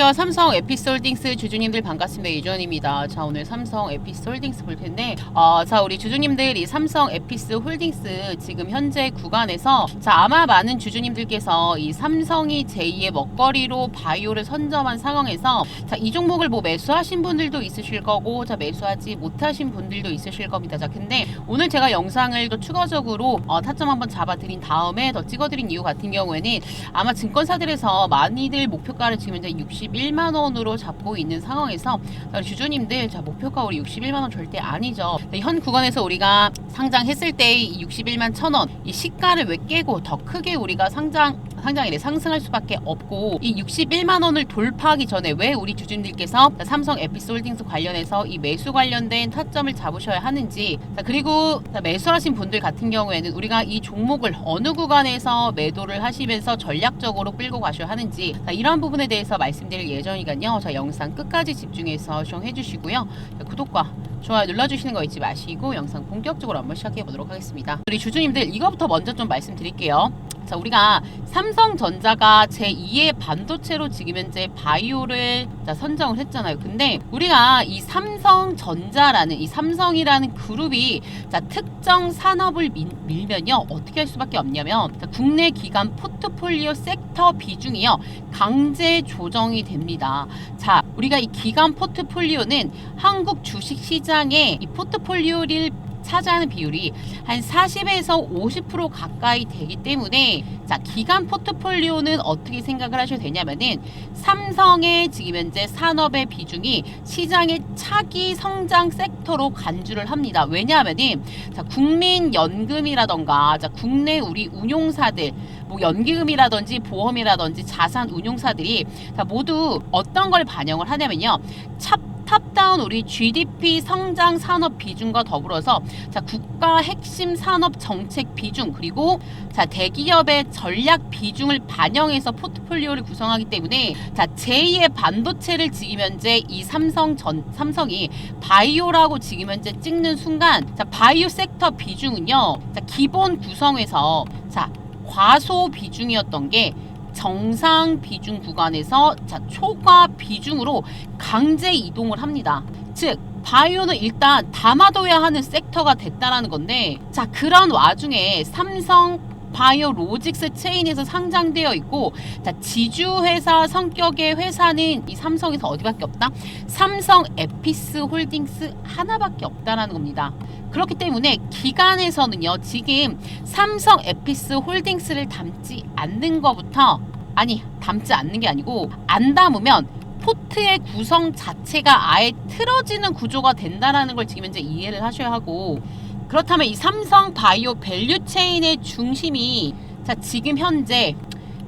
안녕하세요. 삼성 에피솔딩스 주주님들 반갑습니다. 이주원입니다. 자, 오늘 삼성 에피솔딩스 볼 텐데, 어, 자, 우리 주주님들 이 삼성 에피스 홀딩스 지금 현재 구간에서, 자, 아마 많은 주주님들께서 이 삼성이 제2의 먹거리로 바이오를 선점한 상황에서, 자, 이 종목을 뭐 매수하신 분들도 있으실 거고, 자, 매수하지 못하신 분들도 있으실 겁니다. 자, 근데 오늘 제가 영상을 또 추가적으로 어, 타점 한번 잡아드린 다음에 더 찍어드린 이유 같은 경우에는 아마 증권사들에서 많이들 목표가를 지금 현재 61만 원으로 잡고 있는 상황에서 자, 주주님들 자 목표가 우리 61만 원 절대 아니죠. 네, 현 구간에서 우리가 상장했을 때이 61만 천 원 이 시가를 왜 깨고 더 크게 우리가 상장 상장일에 상승할 수밖에 없고 이 61만 원을 돌파하기 전에 왜 우리 주주님들께서 자, 삼성 에피솔딩스 관련해서 이 매수 관련된 타점을 잡으셔야 하는지 자, 그리고 자, 매수하신 분들 같은 경우에는 우리가 이 종목을 어느 구간에서 매도를 하시면서 전략적으로 끌고 가셔야 하는지 자, 이러한 부분에 대해서 말씀드릴 예정이니까요. 자, 영상 끝까지 집중해서 시청해 주시고요. 자, 구독과 좋아요 눌러주시는 거 잊지 마시고 영상 본격적으로 한번 시작해 보도록 하겠습니다. 우리 주주님들 이거부터 먼저 좀 말씀드릴게요. 자, 우리가 삼성전자가 제2의 반도체로 지금 현재 바이오를 자, 선정을 했잖아요. 근데 우리가 이 삼성전자라는 이 삼성이라는 그룹이 자, 특정 산업을 밀, 밀면요. 어떻게 할 수밖에 없냐면 자, 국내 기관 포트폴리오 섹터 비중이요. 강제 조정이 됩니다. 자, 우리가 이 기관 포트폴리오는 한국 주식 시장의 이 포트폴리오를 차지하는 비율이 한 40에서 50% 가까이 되기 때문에 자 기간 포트폴리오는 어떻게 생각을 하셔도 되냐면은 삼성의 지금 현재 산업의 비중이 시장의 차기 성장 섹터로 간주를 합니다. 왜냐하면은 자 국민연금이라던가 자 국내 우리 운용사들 뭐 연기금이라든지 보험이라든지 자산 운용사들이 자 모두 어떤 걸 반영을 하냐면요. 찹 탑다운 우리 GDP 성장 산업 비중과 더불어서 자 국가 핵심 산업 정책 비중 그리고 자 대기업의 전략 비중을 반영해서 포트폴리오를 구성하기 때문에 자 제2의 반도체를 지금 현재 이 삼성 전 삼성이 바이오라고 지금 현재 찍는 순간 자 바이오 섹터 비중은요 자 기본 구성에서 자 과소 비중이었던 게 정상 비중 구간에서 자 초과 비중으로 강제 이동을 합니다. 즉 바이오는 일단 담아둬야 하는 섹터가 됐다라는 건데 자 그런 와중에 삼성 바이오 로직스 체인에서 상장되어 있고 자 지주 회사 성격의 회사는 이 삼성에서 어디밖에 없다? 삼성 에피스 홀딩스 하나밖에 없다라는 겁니다. 그렇기 때문에 기간에서는요 지금 삼성 에피스 홀딩스를 담지 않는 것부터 아니 담지 않는 게 아니고 안 담으면 포트의 구성 자체가 아예 틀어지는 구조가 된다라는 걸 지금 현재 이해를 하셔야 하고 그렇다면 이 삼성 바이오 밸류 체인의 중심이 자 지금 현재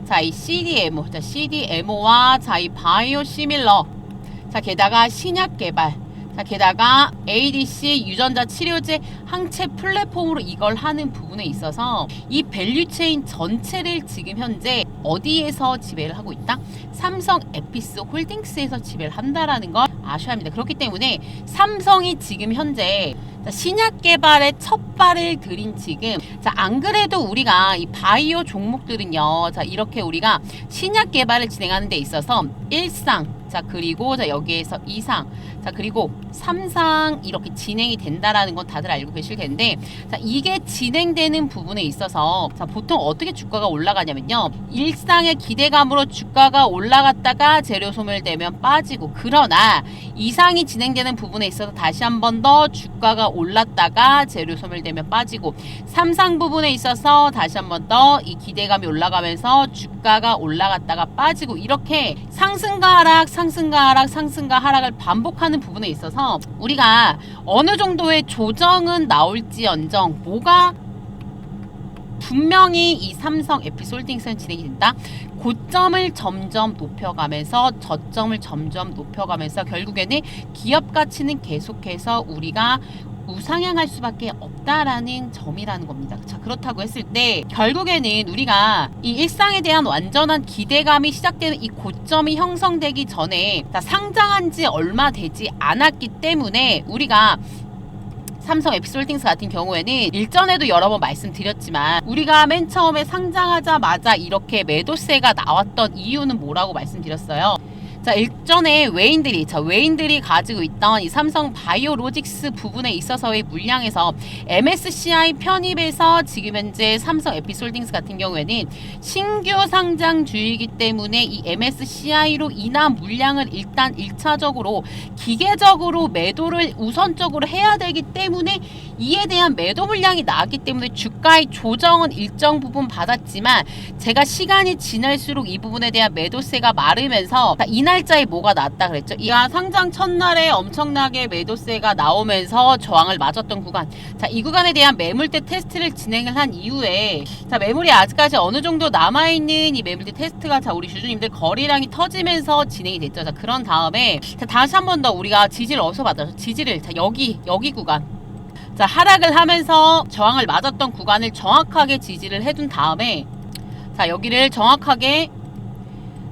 자 이 CDMO 자 CDMO와 자 이 바이오 시밀러. 자 게다가 신약 개발. 자 게다가 ADC 유전자 치료제 항체 플랫폼으로 이걸 하는 부분에 있어서 이 밸류 체인 전체를 지금 현재 어디에서 지배를 하고 있다? 삼성 에피스 홀딩스에서 지배를 한다라는 걸 아셔야 합니다. 그렇기 때문에 삼성이 지금 현재 자, 신약 개발에 첫 발을 들인 지금 자 안 그래도 우리가 이 바이오 종목들은요 자 이렇게 우리가 신약 개발을 진행하는 데 있어서 일상 자 그리고 자 여기에서 이상. 자 그리고 삼상 이렇게 진행이 된다라는 건 다들 알고 계실 텐데 자 이게 진행되는 부분에 있어서 자 보통 어떻게 주가가 올라가냐면요. 일상의 기대감으로 주가가 올라갔다가 재료 소멸되면 빠지고 그러나 이상이 진행되는 부분에 있어서 다시 한 번 더 주가가 올랐다가 재료 소멸되면 빠지고 삼상 부분에 있어서 다시 한 번 더 이 기대감이 올라가면서 주가가 올라갔다가 빠지고 이렇게 상승과 하락 상승과 하락 상승과 하락을 반복하는 부분에 있어서 우리가 어느 정도의 조정은 나올지언정 뭐가 분명히 이 삼성 에피솔딩스는 진행이 된다. 고점을 점점 높여가면서 저점을 점점 높여가면서 결국에는 기업 가치는 계속해서 우리가 우상향할 수밖에 없다라는 점이라는 겁니다. 자, 그렇다고 했을 때 결국에는 우리가 이 일상에 대한 완전한 기대감이 시작되는 이 고점이 형성되기 전에 자, 상장한 지 얼마 되지 않았기 때문에 우리가 삼성 에피솔딩스 같은 경우에는 일전에도 여러 번 말씀드렸지만 우리가 맨 처음에 상장하자마자 이렇게 매도세가 나왔던 이유는 뭐라고 말씀드렸어요. 자 일전에 외인들이 자 외인들이 가지고 있던 이 삼성 바이오로직스 부분에 있어서의 물량에서 MSCI 편입에서 지금 현재 삼성 에피솔딩스 같은 경우에는 신규 상장 주이기 때문에 이 MSCI로 인한 물량을 일단 1차적으로 기계적으로 매도를 우선적으로 해야 되기 때문에 이에 대한 매도 물량이 나왔기 때문에 주가의 조정은 일정 부분 받았지만 제가 시간이 지날수록 이 부분에 대한 매도세가 마르면서 자, 이날 짜에 뭐가 났다 그랬죠? 이하 상장 첫날에 엄청나게 매도세가 나오면서 저항을 맞았던 구간. 자, 이 구간에 대한 매물대 테스트를 진행을 한 이후에 자, 매물이 아직까지 어느 정도 남아 있는 이 매물대 테스트가 자, 우리 주주님들 거래량이 터지면서 진행이 됐죠. 자, 그런 다음에 자, 다시 한 번 더 우리가 지지를 어디서 받았죠? 지지를 자, 여기 여기 구간. 자, 하락을 하면서 저항을 맞았던 구간을 정확하게 지지를 해둔 다음에 자, 여기를 정확하게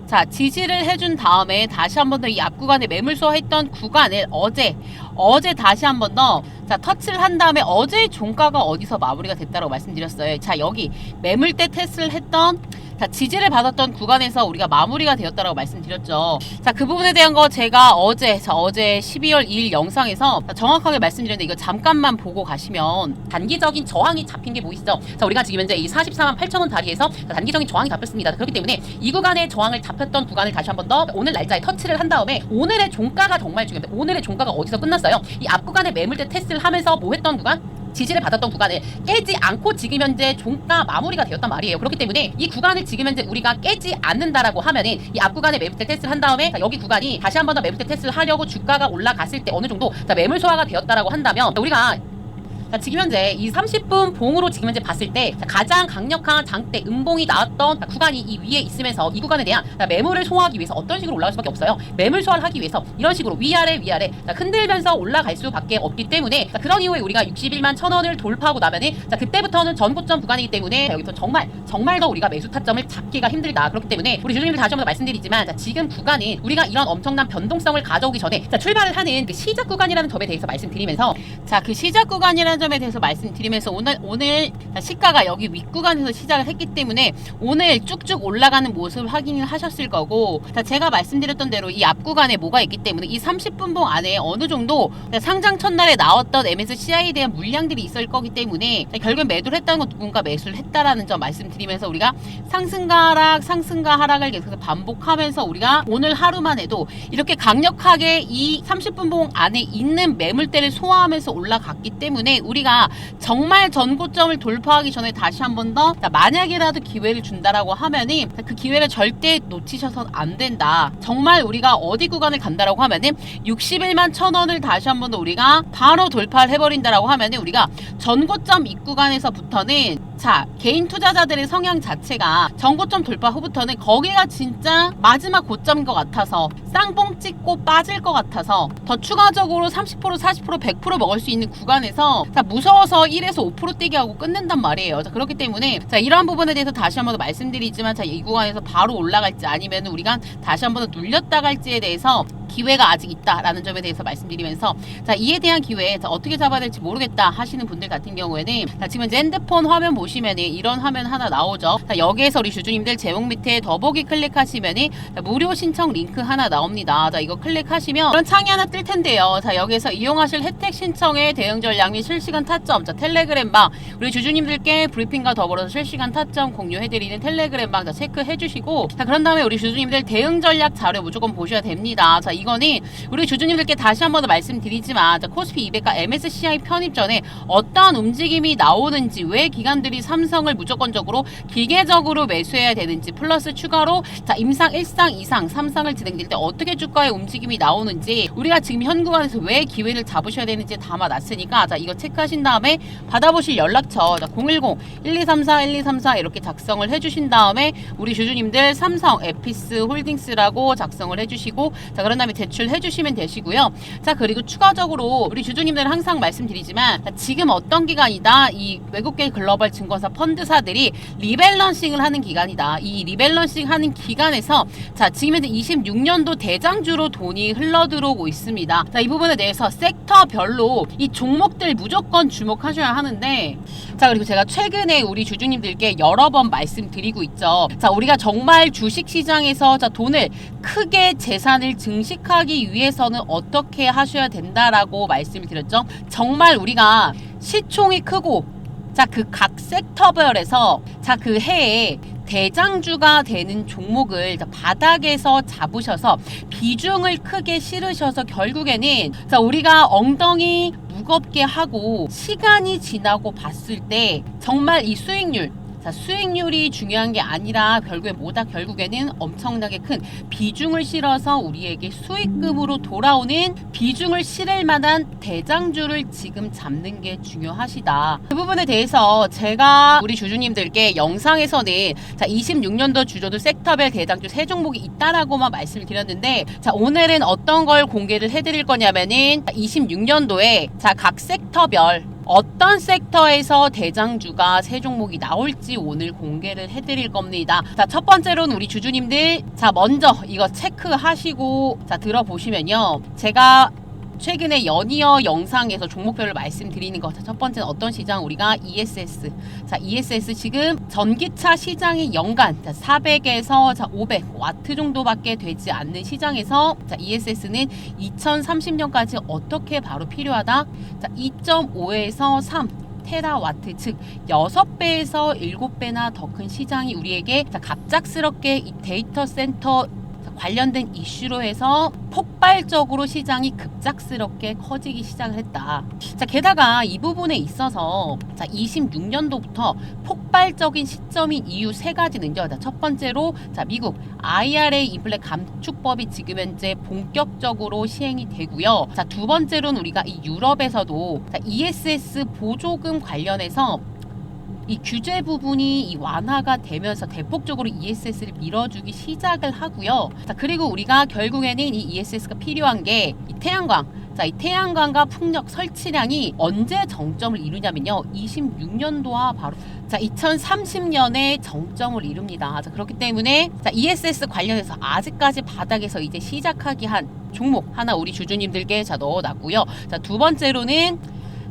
자, 지지를 해준 다음에 다시 한 번 더 이 앞 구간에 매물 소화했던 구간을 어제, 어제 다시 한 번 더, 자, 터치를 한 다음에 어제 종가가 어디서 마무리가 됐다고 말씀드렸어요. 자, 여기 매물대 테스트를 했던 자, 지지를 받았던 구간에서 우리가 마무리가 되었다고 말씀드렸죠. 자, 그 부분에 대한 거 제가 어제, 자, 어제 12월 2일 영상에서 자, 정확하게 말씀드렸는데 이거 잠깐만 보고 가시면 단기적인 저항이 잡힌 게 보이시죠? 자, 우리가 지금 현재 이 44만 8천 원 다리에서 자, 단기적인 저항이 잡혔습니다. 그렇기 때문에 이 구간에 저항을 잡혔던 구간을 다시 한 번 더 오늘 날짜에 터치를 한 다음에 오늘의 종가가 정말 중요합니다. 오늘의 종가가 어디서 끝났어요? 이 앞 구간의 매물대 테스트를 하면서 뭐 했던 구간? 지지를 받았던 구간을 깨지 않고 지금 현재 종가 마무리가 되었단 말이에요. 그렇기 때문에 이 구간을 지금 현재 우리가 깨지 않는다라고 하면은 이 앞 구간에 매물대 테스트를 한 다음에 자, 여기 구간이 다시 한 번 더 매물대 테스트를 하려고 주가가 올라갔을 때 어느 정도 자, 매물 소화가 되었다라고 한다면 자, 우리가 자, 지금 현재 이 30분 봉으로 지금 현재 봤을 때 자, 가장 강력한 장대 음봉이 나왔던 자, 구간이 이 위에 있으면서 이 구간에 대한 자, 매물을 소화하기 위해서 어떤 식으로 올라갈 수밖에 없어요. 매물 소화를 하기 위해서 이런 식으로 위아래 위아래 자, 흔들면서 올라갈 수밖에 없기 때문에 자, 그런 이후에 우리가 61만 천 원을 돌파하고 나면은 자, 그때부터는 전고점 구간이기 때문에 자, 여기서 정말 정말 더 우리가 매수 타점을 잡기가 힘들다. 그렇기 때문에 우리 주주님들 다시 한번 더 말씀드리지만 자, 지금 구간은 우리가 이런 엄청난 변동성을 가져오기 전에 자, 출발을 하는 그 시작 구간이라는 점에 대해서 말씀드리면서 자, 그 시작 구간이라는 점에 대해서 말씀드리면서 오늘 오늘 자, 시가가 여기 윗구간에서 시작을 했기 때문에 오늘 쭉쭉 올라가는 모습을 확인을 하셨을 거고 자, 제가 말씀드렸던 대로 이 앞 구간에 뭐가 있기 때문에 이 30분봉 안에 어느 정도 자, 상장 첫날에 나왔던 MSCI에 대한 물량들이 있을 거기 때문에 자, 결국 매도를 했다는 건 누군가 매수를 했다라는 점 말씀드리면서 우리가 상승과 하락 상승과 하락을 계속해서 반복하면서 우리가 오늘 하루만 해도 이렇게 강력하게 이 30분봉 안에 있는 매물대를 소화하면서 올라갔기 때문에 우리가 정말 전고점을 돌파하기 전에 다시 한 번 더 만약이라도 기회를 준다라고 하면은 그 기회를 절대 놓치셔서는 안 된다. 정말 우리가 어디 구간을 간다라고 하면은 61만 천 원을 다시 한 번 더 우리가 바로 돌파를 해버린다라고 하면은 우리가 전고점 입구간에서부터는 자 개인 투자자들의 성향 자체가 전고점 돌파 후부터는 거기가 진짜 마지막 고점인 것 같아서 쌍봉 찍고 빠질 것 같아서 더 추가적으로 30% 40% 100% 먹을 수 있는 구간에서 자 무서워서 1에서 5% 떼기 하고 끝낸단 말이에요. 자 그렇기 때문에 자 이러한 부분에 대해서 다시 한 번 더 말씀드리지만 자 이 구간에서 바로 올라갈지 아니면 우리가 다시 한 번 더 눌렸다 갈지에 대해서 기회가 아직 있다라는 점에 대해서 말씀드리면서 자 이에 대한 기회 자, 어떻게 잡아야 될지 모르겠다 하시는 분들 같은 경우에는 자, 지금 이제 핸드폰 화면 보시면은 이런 화면 하나 나오죠. 자, 여기에서 우리 주주님들 제목 밑에 더보기 클릭하시면은 자, 무료 신청 링크 하나 나옵니다. 자 이거 클릭하시면 그런 창이 하나 뜰 텐데요. 자 여기에서 이용하실 혜택 신청의 대응 전략 및 실시간 타점 자 텔레그램 방 우리 주주님들께 브리핑과 더불어서 실시간 타점 공유해드리는 텔레그램 방 자 체크해 주시고 자 그런 다음에 우리 주주님들 대응 전략 자료 무조건 보셔야 됩니다. 자 이거는 우리 주주님들께 다시 한 번 더 말씀드리지만 자, 코스피 200과 MSCI 편입 전에 어떠한 움직임이 나오는지 왜 기관들이 삼성을 무조건적으로 기계적으로 매수해야 되는지 플러스 추가로 자 임상 1상 2상 3상을 진행될 때 어떻게 주가의 움직임이 나오는지 우리가 지금 현 구간에서 왜 기회를 잡으셔야 되는지 담아놨으니까 자 이거 체크하신 다음에 받아보실 연락처 자010 1234 1234 이렇게 작성을 해주신 다음에 우리 주주님들 삼성 에피스 홀딩스라고 작성을 해주시고 자 그런 다음에 다음에 제출해 주시면 되시고요. 자 그리고 추가적으로 우리 주주님들은 항상 말씀드리지만 자, 지금 어떤 기간이다 이 외국계 글로벌 증권사 펀드사들이 리밸런싱을 하는 기간이다. 이 리밸런싱 하는 기간에서 자 지금 현재 26년도 대장주로 돈이 흘러 들어오고 있습니다. 자 이 부분에 대해서 섹터별로 이 종목들 무조건 주목하셔야 하는데 자 그리고 제가 최근에 우리 주주님들께 여러 번 말씀드리고 있죠. 자 우리가 정말 주식 시장에서 자 돈을 크게 재산을 증식 하기 위해서는 어떻게 하셔야 된다라고 말씀을 드렸죠. 정말 우리가 시총이 크고 자 그 각 섹터별에서 자 그 해에 대장주가 되는 종목을 자, 바닥에서 잡으셔서 비중을 크게 실으셔서 결국에는 자 우리가 엉덩이 무겁게 하고 시간이 지나고 봤을 때 정말 이 수익률 자, 수익률이 중요한 게 아니라 결국에 뭐다 결국에는 엄청나게 큰 비중을 실어서 우리에게 수익금으로 돌아오는 비중을 실을 만한 대장주를 지금 잡는 게 중요하시다. 그 부분에 대해서 제가 우리 주주님들께 영상에서는 자, 26년도 주저도 섹터별 대장주 세 종목이 있다라고만 말씀을 드렸는데 자, 오늘은 어떤 걸 공개를 해드릴 거냐면은 26년도에 자, 각 섹터별 어떤 섹터에서 대장주가 세 종목이 나올지 오늘 공개를 해드릴 겁니다. 자, 첫 번째로는 우리 주주님들, 자, 먼저 이거 체크하시고, 자, 들어보시면요. 제가 최근에 연이어 영상에서 종목별로 말씀드리는 것. 자, 첫 번째는 어떤 시장? 우리가 ESS. 자, ESS 지금 전기차 시장의 연간 자, 400에서 자, 500 와트 정도밖에 되지 않는 시장에서 자, ESS는 2030년까지 어떻게 바로 필요하다? 자, 2.5에서 3 테라와트 즉 6배에서 7배나 더 큰 시장이 우리에게 자, 갑작스럽게 이 데이터 센터 자, 관련된 이슈로 해서 폭발적으로 시장이 급작스럽게 커지기 시작을 했다. 자, 게다가 이 부분에 있어서 자, 26년도부터 폭발적인 시점인 이유 세 가지는요. 자, 첫 번째로 자, 미국 IRA 인플레 감축법이 지금 현재 본격적으로 시행이 되고요. 자, 두 번째로는 우리가 이 유럽에서도 자, ESS 보조금 관련해서 이 규제 부분이 이 완화가 되면서 대폭적으로 ESS를 밀어주기 시작을 하고요. 자, 그리고 우리가 결국에는 이 ESS가 필요한 게 이 태양광. 자, 이 태양광과 풍력 설치량이 언제 정점을 이루냐면요. 26년도와 바로 자, 2030년에 정점을 이룹니다. 자, 그렇기 때문에 자, ESS 관련해서 아직까지 바닥에서 이제 시작하기 한 종목 하나 우리 주주님들께 자 넣어 놨고요. 자, 두 번째로는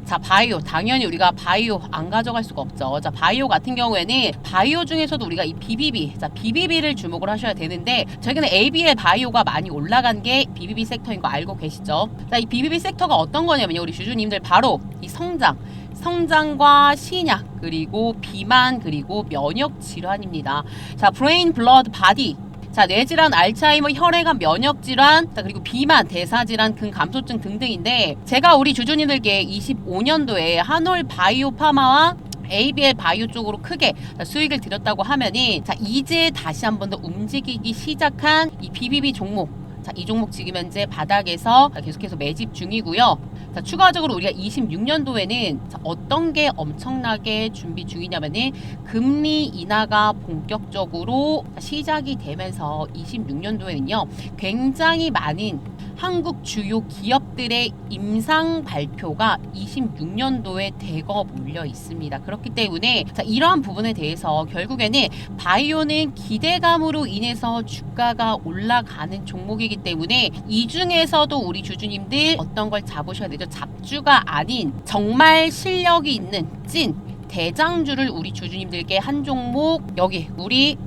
자, 바이오. 당연히 우리가 바이오 안 가져갈 수가 없죠. 자, 바이오 같은 경우에는 바이오 중에서도 우리가 이 BBB, 자, BBB를 주목을 하셔야 되는데 최근에 ABL 바이오가 많이 올라간 게 BBB 섹터인 거 알고 계시죠? 자, 이 BBB 섹터가 어떤 거냐면요. 우리 주주님들 바로 이 성장, 성장과 신약 그리고 비만 그리고 면역 질환입니다. 자, 브레인 블러드 바디 자, 뇌질환, 알츠하이머, 혈액암, 면역질환, 자, 그리고 비만, 대사질환, 근감소증 등등인데 제가 우리 주주님들께 25년도에 한올 바이오 파마와 ABL 바이오 쪽으로 크게 수익을 드렸다고 하면이 자 이제 다시 한 번 더 움직이기 시작한 이 BBB 종목 자, 이 종목 지금 현재 바닥에서 계속해서 매집 중이고요. 자, 추가적으로 우리가 26년도에는 어떤 게 엄청나게 준비 중이냐면은 금리 인하가 본격적으로 시작이 되면서 26년도에는요. 굉장히 많은 한국 주요 기업들의 임상 발표가 26년도에 대거 몰려 있습니다. 그렇기 때문에 자, 이러한 부분에 대해서 결국에는 바이오는 기대감으로 인해서 주가가 올라가는 종목이기 때문에 이 중에서도 우리 주주님들 어떤 걸 잡으셔야 되죠. 잡주가 아닌 정말 실력이 있는 찐 대장주를 우리 주주님들께 한 종목 여기 우리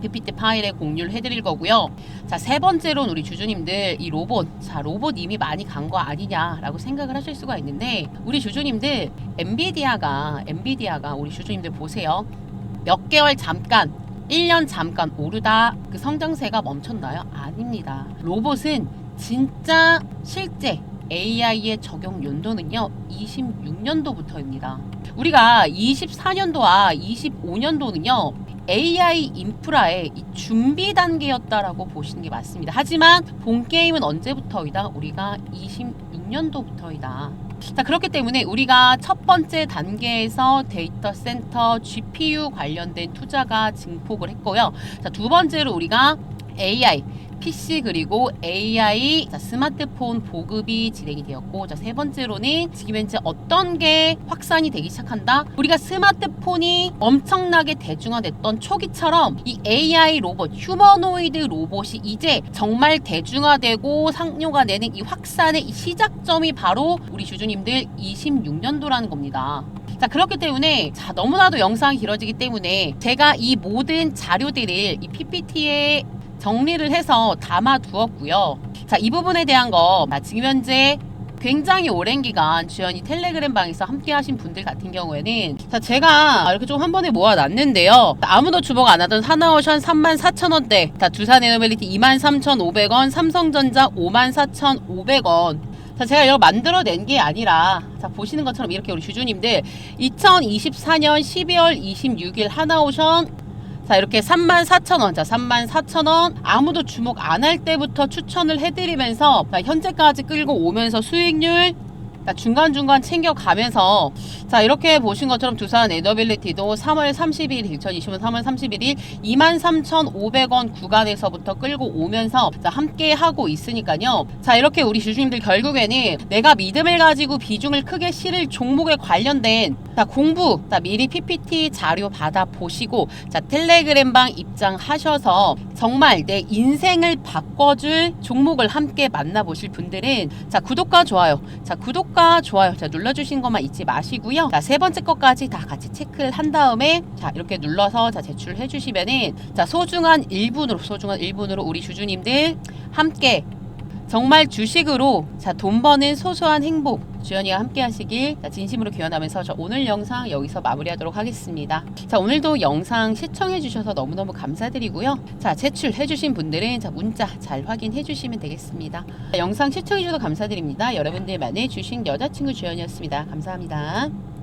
PPT 파일에 공유를 해드릴 거고요. 자, 세 번째로는 우리 주주님들 이 로봇. 자, 로봇 이미 많이 간 거 아니냐라고 생각을 하실 수가 있는데 우리 주주님들 엔비디아가 엔비디아가 우리 주주님들 보세요. 몇 개월 잠깐 1년 잠깐 오르다 그 성장세가 멈췄나요? 아닙니다. 로봇은 진짜 실제 AI의 적용 연도는요 26년도부터입니다. 우리가 24년도와 25년도는요 AI 인프라의 이 준비 단계였다라고 보시는 게 맞습니다. 하지만 본 게임은 언제부터이다? 우리가 26년도부터이다. 자, 그렇기 때문에 우리가 첫 번째 단계에서 데이터 센터 GPU 관련된 투자가 증폭을 했고요. 자, 두 번째로 우리가 AI PC 그리고 AI 자, 스마트폰 보급이 진행이 되었고 자, 세 번째로는 지금 현재 어떤 게 확산이 되기 시작한다. 우리가 스마트폰이 엄청나게 대중화됐던 초기처럼 이 AI 로봇, 휴머노이드 로봇이 이제 정말 대중화되고 상용화 되는 이 확산의 이 시작점이 바로 우리 주주님들 26년도라는 겁니다. 자 그렇기 때문에 자 너무나도 영상이 길어지기 때문에 제가 이 모든 자료들을 이 PPT에 정리를 해서 담아 두었고요. 자 이 부분에 대한 거 자, 지금 현재 굉장히 오랜 기간 주연이 텔레그램 방에서 함께 하신 분들 같은 경우에는 자 제가 이렇게 좀 한 번에 모아놨는데요. 아무도 주목 안 하던 하나오션 34,000원대. 자 두산 에너빌리티 23,500원 삼성전자 54,500원. 자, 제가 이거 만들어낸 게 아니라, 자, 보시는 것처럼 이렇게 우리 주주님들, 2024년 12월 26일 하나오션, 자, 이렇게 34,000원, 자, 34,000원, 아무도 주목 안 할 때부터 추천을 해드리면서, 자, 현재까지 끌고 오면서 수익률, 자, 중간중간 챙겨가면서, 자, 이렇게 보신 것처럼 두산 에너빌리티도 3월 30일, 2020년 3월 31일 23,500원 구간에서부터 끌고 오면서, 자, 함께 하고 있으니까요. 자, 이렇게 우리 주주님들 결국에는 내가 믿음을 가지고 비중을 크게 실을 종목에 관련된, 자, 공부, 자, 미리 PPT 자료 받아 보시고, 자, 텔레그램방 입장하셔서 정말 내 인생을 바꿔줄 종목을 함께 만나보실 분들은, 자, 구독과 좋아요, 자, 구독과 좋아요, 자, 눌러주신 것만 잊지 마시고요. 자, 세 번째 것까지 다 같이 체크를 한 다음에, 자, 이렇게 눌러서 자, 제출해 주시면은, 자, 소중한 1분으로, 소중한 1분으로 우리 주주님들 함께 정말 주식으로 자, 돈 버는 소소한 행복 주연이와 함께 하시길 자, 진심으로 기원하면서 저 오늘 영상 여기서 마무리하도록 하겠습니다. 자, 오늘도 영상 시청해 주셔서 너무너무 감사드리고요. 자, 제출해 주신 분들은 자, 문자 잘 확인해 주시면 되겠습니다. 자, 영상 시청해 주셔서 감사드립니다. 여러분들만의 주식 여자친구 주연이었습니다. 감사합니다.